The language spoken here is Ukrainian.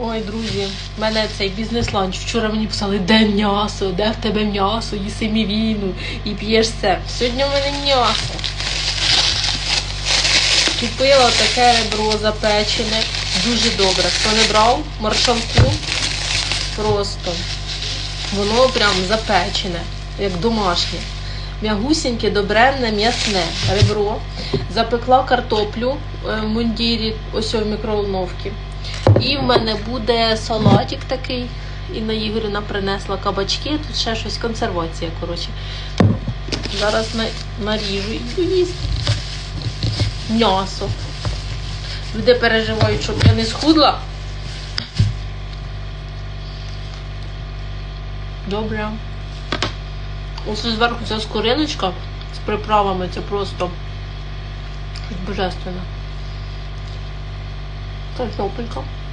Ой, друзі, в мене цей бізнес-ланч. Вчора мені писали, де м'ясо, де в тебе м'ясо, їси мівіну і п'єш це. Сьогодні в мене м'ясо. Купила таке ребро запечене, дуже добре. Хто не брав маршалку, просто воно прям запечене, як домашнє. М'ягусіньке, добренне, м'ясне ребро. Запекла картоплю е, в мундірі, ось в мікроволновці. І в мене буде салатик такий. Інна Ігорівна принесла кабачки, тут ще щось, консервація, коротше. Зараз на- наріжу і їсти. М'ясо. Люди переживають, щоб я не схудла. Добре. Ось зверху ця скориночка з приправами, це просто 갑자기 배고플까?